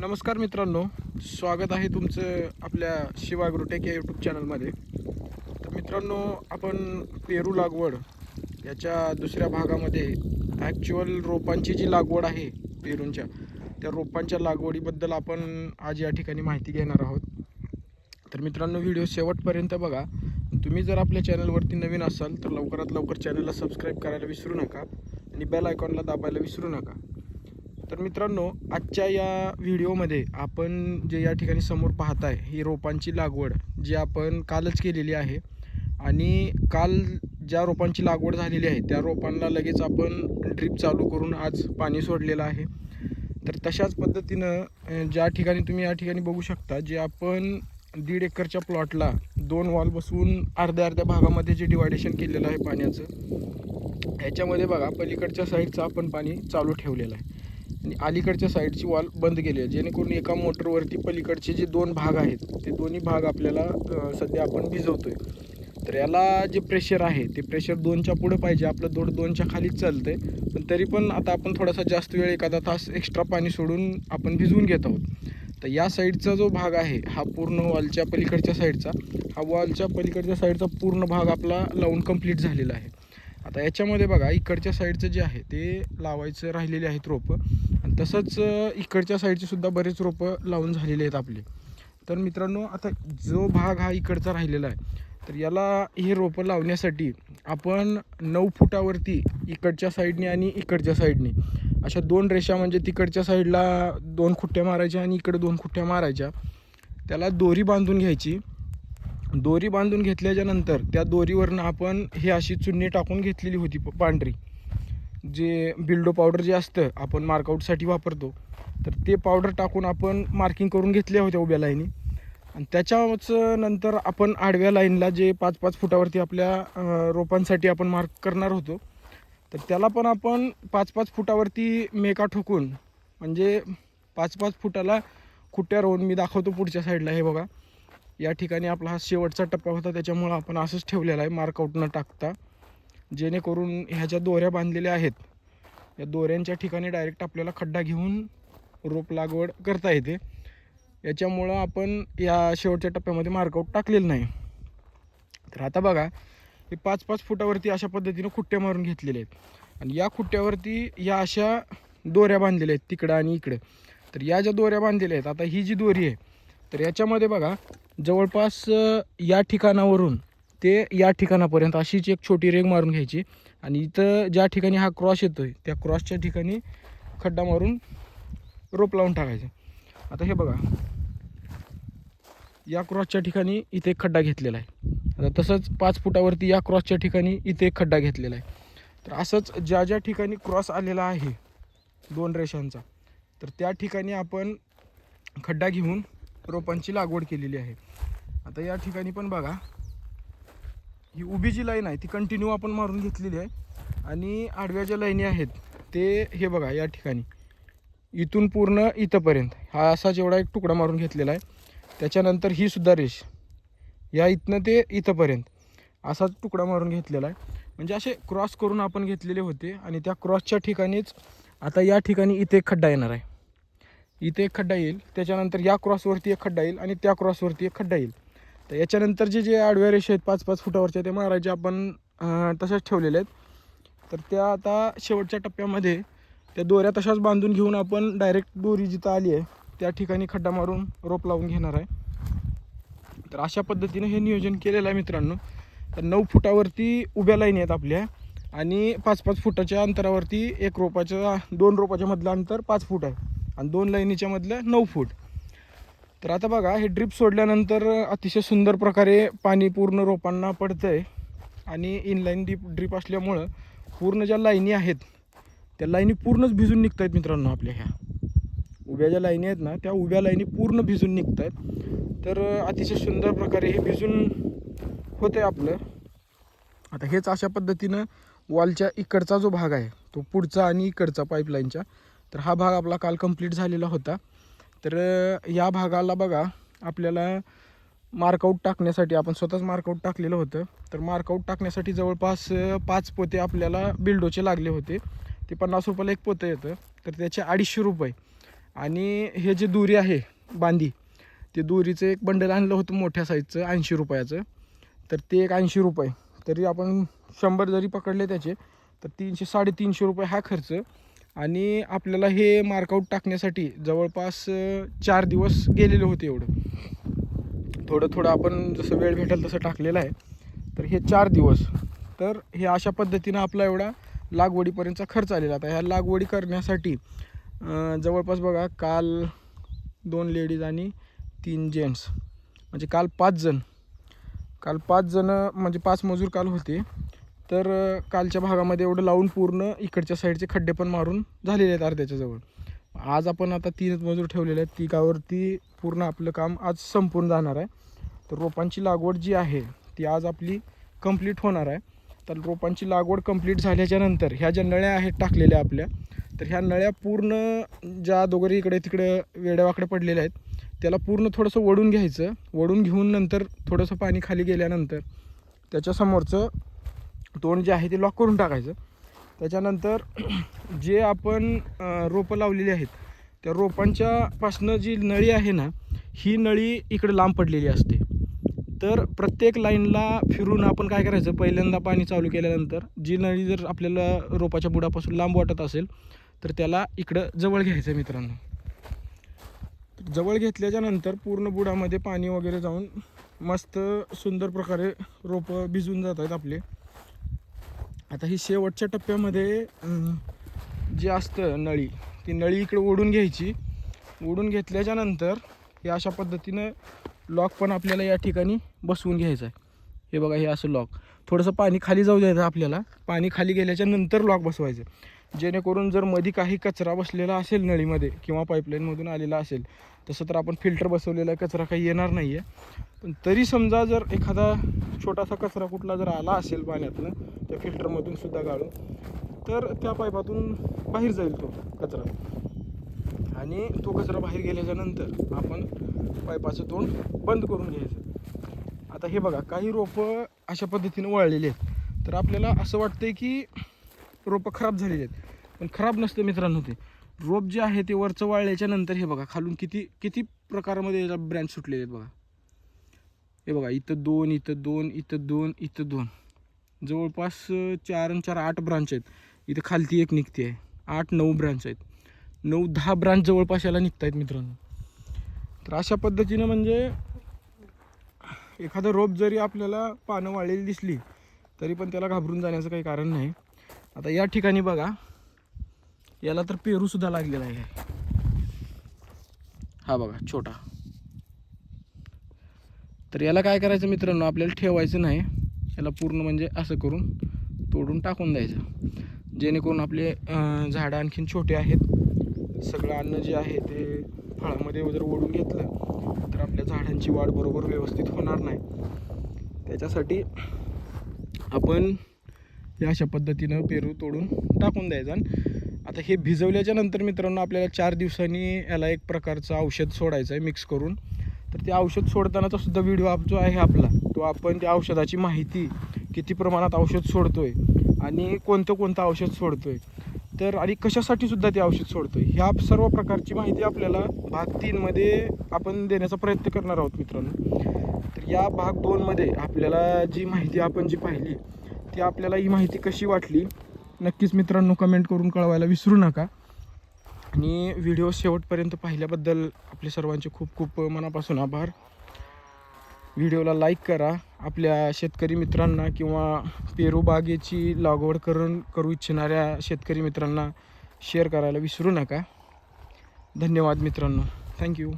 नमस्कार मित्रांनो स्वागत आहे तुमचं आपल्या शिवाग्रोटेक या यूट्यूब चॅनलमध्ये तर मित्रांनो आपण पेरू लागवड याच्या दुसऱ्या भागामध्ये ॲक्च्युअल रोपांची जी लागवड आहे पेरूंच्या त्या रोपांच्या लागवडीबद्दल आपण आज या ठिकाणी माहिती घेणार आहोत. तर मित्रांनो व्हिडिओ शेवटपर्यंत बघा. तुम्ही जर आपल्या चॅनलवरती नवीन असाल तर लवकरात लवकर चॅनलला सबस्क्राईब करायला विसरू नका आणि बेल आयकॉनला दाबायला विसरू नका. तर मित्रांनो आजच्या या व्हिडिओमध्ये आपण जे या ठिकाणी समोर पाहताय ही रोपांची लागवड जी आपण कालच केलेली आहे. आणि काल ज्या रोपांची लागवड झालेली आहे त्या रोपांना लगेच आपण ड्रीप चालू करून आज पाणी सोडलेलं आहे. तर तशाच पद्धतीनं ज्या ठिकाणी तुम्ही या ठिकाणी बघू शकता जे आपण दीड एकरच्या प्लॉटला दोन वॉल बसवून अर्ध्या अर्ध्या भागामध्ये जे डिवायडेशन केलेलं आहे पाण्याचं ह्याच्यामध्ये बघा पलीकडच्या साईडचं आपण पाणी चालू ठेवलेलं आहे. आणि अलीकडच्या साईडची वॉल बंद केली आहे. जेणेकरून एका मोटरवरती पलीकडचे जे दोन भाग आहेत ते दोन्ही भाग आपल्याला सध्या आपण भिजवतोय. तर याला जे प्रेशर आहे ते प्रेशर दोनच्या पुढं पाहिजे. आपलं दोड दोनच्या खालीच चालतंय. पण तरी पण आता आपण थोडासा जास्त वेळ एखादा तास एक्स्ट्रा पाणी सोडून आपण भिजवून घेत आहोत. तर या साईडचा जो भाग आहे हा पूर्ण वॉलच्या पलीकडच्या साईडचा. हा वॉलच्या पलीकडच्या साईडचा पूर्ण भाग आपला लावून कंप्लीट झालेला आहे. आता याच्यामध्ये बघा इकडच्या साईडचं जे आहे ते लावायचं राहिलेले आहेत रोपं. आणि तसंच इकडच्या साईडचे सुद्धा बरेच रोपं लावून झालेले आहेत आपले. तर मित्रांनो आता जो भाग हा इकडचा राहिलेला आहे तर याला हे रोपं लावण्यासाठी आपण नऊ फुटावरती इकडच्या साईडने आणि इकडच्या साईडने अशा दोन रेषा म्हणजे तिकडच्या साईडला दोन खुट्ट्या मारायच्या आणि इकडे दोन खुट्ट्या मारायच्या. त्याला दोरी बांधून घ्यायची. दोरी बांधून घेतल्याच्या नंतर त्या दोरीवरनं आपण हे अशी चुन्नी टाकून घेतलेली होती प- पांढरी. जे बिल्डो पावडर जे असतं आपण मार्कआउटसाठी वापरतो. तर ते पावडर टाकून आपण मार्किंग करून घेतल्या होत्या उभ्या लाईनी. आणि त्याच्याच नंतर आपण आडव्या लाईनला जे पाच पाच फुटावरती आपल्या रोपांसाठी आपण मार्क करणार होतो. तर त्याला पण आपण पाच पाच फुटावरती मेका ठोकून म्हणजे पाच पाच फुटाला खुट्ट्या रोवून मी दाखवतो पुढच्या साईडला हे बघा. या ठिकाणी आपला हा शेवटचा टप्पा होता त्याच्यामुळं आपण असंच ठेवलेला आहे मार्कआउट न टाकता. जेणेकरून ह्या ज्या दोऱ्या बांधलेल्या आहेत या दोऱ्यांच्या ठिकाणी डायरेक्ट आपल्याला खड्डा घेऊन रोप लागवड करता येते. याच्यामुळं आपण या शेवटच्या टप्प्यामध्ये मार्कआउट टाकलेलं नाही. तर आता बघा हे पाच पाच फुटावरती अशा पद्धतीनं खुट्ट्या मारून घेतलेले आहेत. आणि या खुट्ट्यावरती या अशा दोऱ्या बांधलेल्या आहेत तिकडं आणि इकडं. तर या ज्या दोऱ्या बांधलेल्या आहेत आता ही जी दोरी आहे तर याच्यामध्ये बघा जवळपास या ठिकाणावरून ते या ठिकाणापर्यंत अशीच एक छोटी रेग मारून घ्यायची आणि इथं ज्या ठिकाणी हा क्रॉस येतो आहे त्या क्रॉसच्या ठिकाणी खड्डा मारून रोप लावून टाकायचं. आता हे बघा या क्रॉसच्या ठिकाणी इथे एक खड्डा घेतलेला आहे. आता तसंच पाच फुटावरती या क्रॉसच्या ठिकाणी इथे एक खड्डा घेतलेला आहे. तर असंच ज्या ज्या ठिकाणी क्रॉस आलेला आहे दोन रेषांचा तर त्या ठिकाणी आपण खड्डा घेऊन रोपांची लागवड केलेली आहे. आता या ठिकाणी पण बघा ही उभी जी लाईन आहे ती कंटिन्यू आपण मारून घेतलेली आहे. आणि आडव्या ज्या लाईनी आहेत ते हे बघा या ठिकाणी. इथून पूर्ण इथंपर्यंत हा असा जेवढा एक तुकडा मारून घेतलेला आहे त्याच्यानंतर ही सुद्धा रेष. या इथनं ते इथंपर्यंत असा तुकडा मारून घेतलेला आहे. म्हणजे असे क्रॉस करून आपण घेतलेले होते आणि त्या क्रॉसच्या ठिकाणीच आता या ठिकाणी इथे एक खड्डा येणार आहे. इथे एक खड्डा येईल त्याच्यानंतर या क्रॉसवरती एक खड्डा येईल आणि त्या क्रॉसवरती एक खड्डा येईल. तर याच्यानंतर जे जे आडव्या रेषा आहेत पाच पाच फुटावरच्या ते मारायचे आपण तशाच ठेवलेले आहेत. तर त्या आता शेवटच्या टप्प्यामध्ये त्या दोऱ्या तशाच बांधून घेऊन आपण डायरेक्ट दोरी जिथं आली आहे त्या ठिकाणी खड्डा मारून रोप लावून घेणार आहे. तर अशा पद्धतीने हे नियोजन केलेलं आहे मित्रांनो. तर नऊ फुटावरती उभ्या लाईन आहेत आपल्या आणि पाच पाच फुटाच्या अंतरावरती एक रोपाच्या दोन रोपाच्या मधलं अंतर पाच फूट आहे. आणि दोन लाईनीच्या मधलं नऊ फूट. तर आता बघा हे ड्रिप सोडल्यानंतर अतिशय सुंदर प्रकारे पाणी पूर्ण रोपांना पडतं आहे आणि इनलाईन डीप ड्रीप असल्यामुळं पूर्ण ज्या लाईनी आहेत त्या लाईनी पूर्णच भिजून निघत आहेत मित्रांनो आपल्या ह्या. उभ्या ज्या लाईनी आहेत ना त्या उभ्या लाईनी पूर्ण भिजून निघत आहेत तर अतिशय सुंदर प्रकारे हे भिजून होतं आहे आपलं. आता हेच अशा पद्धतीनं वॉलच्या इकडचा जो भाग आहे तो पुढचा आणि इकडचा पाईपलाईनच्या तर हा भाग आपला काल कंप्लीट झालेला होता. तर या भागाला बघा आपल्याला मार्कआउट टाकण्यासाठी आपण स्वतःच मार्कआउट टाकलेलं होतं. तर मार्कआउट टाकण्यासाठी जवळपास पाच पोते आपल्याला बिल्डोचे लागले होते. ते पन्नास रुपयाला एक पोतं येतं. तर त्याचे अडीचशे रुपये. आणि हे जे दोरी आहे बांधी ते दोरीचं एक बंडल आणलं होतं मोठ्या साईजचं ऐंशी रुपयाचं. तर ते एक ऐंशी रुपये. तरी आपण शंभर जरी पकडले त्याचे तर तीनशे साडेतीनशे रुपये हा खर्च. आणि आपल्याला हे मार्कआउट टाकण्यासाठी जवळपास चार दिवस गेलेले होते एवढं. थोडं थोडं आपण जसं वेळ भेटेल तसं टाकलेलं आहे. तर हे चार दिवस. तर हे अशा पद्धतीनं आपला एवढा लागवडीपर्यंतचा खर्च आलेला. आता ह्या लागवडी करण्यासाठी जवळपास बघा काल दोन लेडीज आणि तीन जेंट्स म्हणजे काल पाच जण. काल पाच जण म्हणजे पाच मजूर काल होते. तर कालच्या भागामध्ये एवढं लावून पूर्ण इकडच्या साईडचे खड्डे पण मारून झालेले आहेत अर्ध्याच्या जवळ आज आपण आता तीनच मजूर ठेवलेले आहेत. तिकावरती पूर्ण आपलं काम आज संपून जाणार आहे. तर रोपांची लागवड जी आहे ती आज आपली कंप्लीट होणार आहे. तर रोपांची लागवड कंप्लीट झाल्याच्यानंतर ह्या ज्या नळ्या आहेत टाकलेल्या आपल्या तर ह्या नळ्या पूर्ण ज्या दोघरी इकडे तिकडे वेड्यावाकडे पडलेल्या आहेत त्याला पूर्ण थोडंसं वडून घ्यायचं. वडून घेऊन नंतर थोडंसं पाणी खाली गेल्यानंतर त्याच्यासमोरचं तोंड जे आहे ते लॉक करून टाकायचं. त्याच्यानंतर जे आपण रोपं लावलेली आहेत त्या रोपांच्यापासनं जी नळी आहे ना ही नळी इकडे लांब पडलेली असते. तर प्रत्येक लाईनला फिरून आपण काय करायचं? पहिल्यांदा पाणी चालू केल्यानंतर जी नळी जर आपल्याला रोपाच्या बुडापासून लांब वाटत असेल तर त्याला इकडं जवळ घ्यायचं मित्रांनो. जवळ घेतल्याच्या नंतर पूर्ण बुडामध्ये पाणी वगैरे जाऊन मस्त सुंदर प्रकारे रोपं भिजून जात आहेत आपले. आता ही शेवटच्या टप्प्यामध्ये जी जे असतं नळी ती नळी इकडे ओढून घ्यायची. ओढून घेतल्याच्या नंतर हे अशा पद्धतीनं लॉक पण आपल्याला या ठिकाणी बसवून घ्यायचं आहे. हे बघा हे असं लॉक. थोडंसं पाणी खाली जाऊ द्यायचं आपल्याला. पाणी खाली गेल्याच्यानंतर लॉक बसवायचं. जेणेकरून जर मध्ये काही कचरा बसलेला असेल नळीमध्ये किंवा पाईपलाईनमधून आलेला असेल तसं तर आपण फिल्टर बसवलेला कचरा काही येणार नाही आहे पण तरी समजा जर एखादा छोटासा कचरा कुठला जर आला असेल पाण्यातनं त्या फिल्टरमधून सुद्धा गाळून तर त्या पाईपातून बाहेर जाईल तो कचरा. आणि तो कचरा बाहेर गेल्याच्यानंतर आपण पाईपाचं तोंड बंद करून घ्यायचं. आता हे बघा काही रोपं अशा पद्धतीने वळलेली आहेत. तर आपल्याला असं वाटतं की रोपं खराब झालेली आहेत. पण खराब नसतं मित्रांनो ते. रोप जे आहे ते वरचं वाळल्याच्या नंतर हे बघा खालून किती किती प्रकारामध्ये याला ब्रँच सुटलेले आहेत बघा. हे बघा इथं दोन इथं दोन इथं दोन इथं दोन. जवळपास चार आणि चार आठ ब्रांच आहेत. इथं खालती एक निघते आहे. आठ नऊ ब्रांच आहेत. नऊ दहा ब्रांच जवळपास याला निघत आहेत मित्रांनो. तर अशा पद्धतीनं म्हणजे एखादं रोप जरी आपल्याला पानं वाळलेली दिसली तरी पण त्याला घाबरून जाण्याचं काही कारण नाही. आता या ठिकाणी बघा याला तर पेरूसुद्धा लागलेला आहे. हा बघा छोटा. तर याला काय करायचं मित्रांनो आपल्याला ठेवायचं नाही. याला पूर्ण म्हणजे असं करून तोडून टाकून द्यायचं. जेणेकरून आपले झाडं आणखीन छोटे आहेत. सगळं अन्न जे आहे ते फळामध्ये जर ओढून घेतलं तर आपल्या झाडांची वाढ बरोबर व्यवस्थित होणार नाही. त्याच्यासाठी आपण हे अशा पद्धतीनं पेरू तोडून टाकून द्यायचा. आणि आता हे भिजवल्याच्या नंतर मित्रांनो आपल्याला चार दिवसांनी याला एक प्रकारचं औषध सोडायचं आहे मिक्स करून. तर ते औषध सोडतानाचा सुद्धा व्हिडिओ आप जो आहे आपला तो आपण त्या औषधाची माहिती किती प्रमाणात औषध सोडतो आहे आणि कोणतं कोणतं औषध सोडतो आहे तर आणि कशासाठी सुद्धा ते औषध सोडतो आहे ह्या सर्व प्रकारची माहिती आपल्याला भाग तीनमध्ये आपण देण्याचा प्रयत्न करणार आहोत मित्रांनो. तर या भाग दोनमध्ये आपल्याला जी माहिती आपण जी पाहिली की आपल्याला ही माहिती कशी वाटली नक्कीच मित्रांनो कमेंट करून कळवायला विसरू नका. आणि व्हिडिओ शेवटपर्यंत पाहिल्याबद्दल आपले सर्वांचे खूप खूप मनापासून आभार. व्हिडिओला लाईक करा. आपल्या शेतकरी मित्रांना किंवा पेरू बागेची लागवड करून करू इच्छिणाऱ्या शेतकरी मित्रांना शेअर करायला विसरू नका. धन्यवाद मित्रांनो. थँक्यू